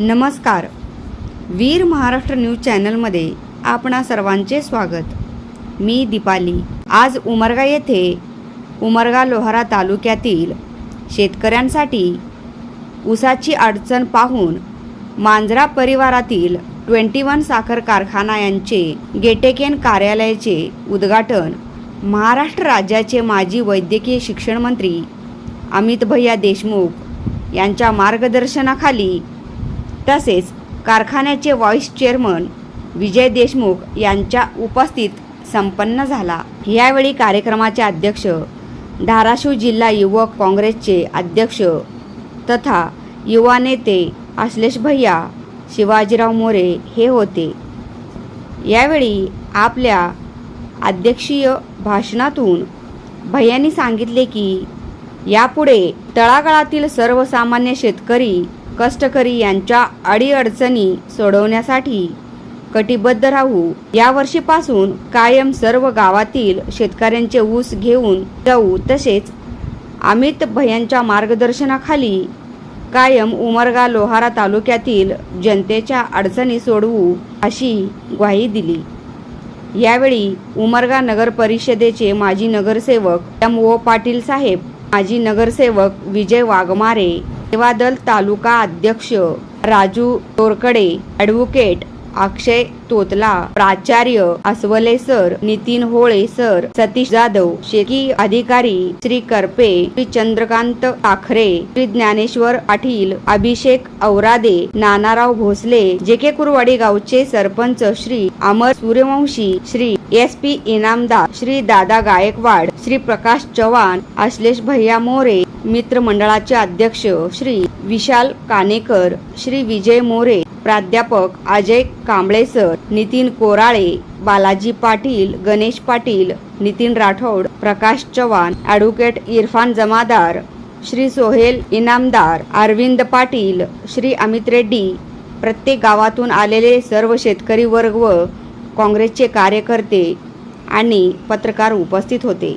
नमस्कार. वीर महाराष्ट्र न्यूज चॅनलमध्ये आपणा सर्वांचे स्वागत. मी दीपाली. आज उमरगा येथे उमरगा लोहारा तालुक्यातील शेतकऱ्यांसाठी ऊसाची अडचण पाहून मांजरा परिवारातील ट्वेंटी वन साखर कारखाना यांचे गेटेकेन कार्यालयाचे उद्घाटन महाराष्ट्र राज्याचे माजी वैद्यकीय शिक्षण मंत्री अमित भैया देशमुख यांच्या मार्गदर्शनाखाली तसेच कारखान्याचे व्हाईस चेअरमन विजय देशमुख यांच्या उपस्थित संपन्न झाला. यावेळी कार्यक्रमाचे अध्यक्ष धाराशिव जिल्हा युवक काँग्रेसचे अध्यक्ष तथा युवा नेते आश्लेष भैया शिवाजीराव मोरे हे होते. यावेळी आपल्या अध्यक्षीय भाषणातून भैयांनी सांगितले की यापुढे तळागाळातील सर्वसामान्य शेतकरी कष्टकरी यांच्या अडीअडचणी सोडवण्यासाठी कटिबद्ध राहू. यावर्षीपासून कायम सर्व गावातील शेतकऱ्यांचे ऊस घेऊन जाऊ तसेच अमित भयांच्या मार्गदर्शनाखाली कायम उमरगा लोहारा तालुक्यातील जनतेच्या अडचणी सोडवू अशी ग्वाही दिली. यावेळी उमरगा नगर परिषदेचे माजी नगरसेवक एम ओ पाटील साहेब माजी नगरसेवक विजय वाघमारे सेवादल तालुका अध्यक्ष राजू तोरकडे ॲडव्होकेट अक्षय तोतला प्राचार्य अस्वले सर नितीन होळे सर सतीश जाधव शेकी अधिकारी श्री करपे श्री चंद्रकांत आखरे श्री ज्ञानेश्वर पाटील अभिषेक औरादे नानाराव भोसले जे के कुरवाडी गावचे सरपंच श्री अमर सूर्यवंशी श्री एस पी इनामदार श्री दादा गायकवाड श्री प्रकाश चव्हाण अश्लेष भैया मोरे मित्रमंडळाचे अध्यक्ष श्री विशाल कानेकर श्री विजय मोरे प्राध्यापक अजय कांबळे सर नितीन कोराळे बालाजी पाटील गणेश पाटील नितीन राठोड प्रकाश चव्हाण ॲडव्होकेट इरफान जमादार श्री सोहेल इनामदार अरविंद पाटील श्री अमित रेड्डी. प्रत्येक गावातून आलेले सर्व शेतकरी वर्ग व काँग्रेसचे कार्यकर्ते आणि पत्रकार उपस्थित होते.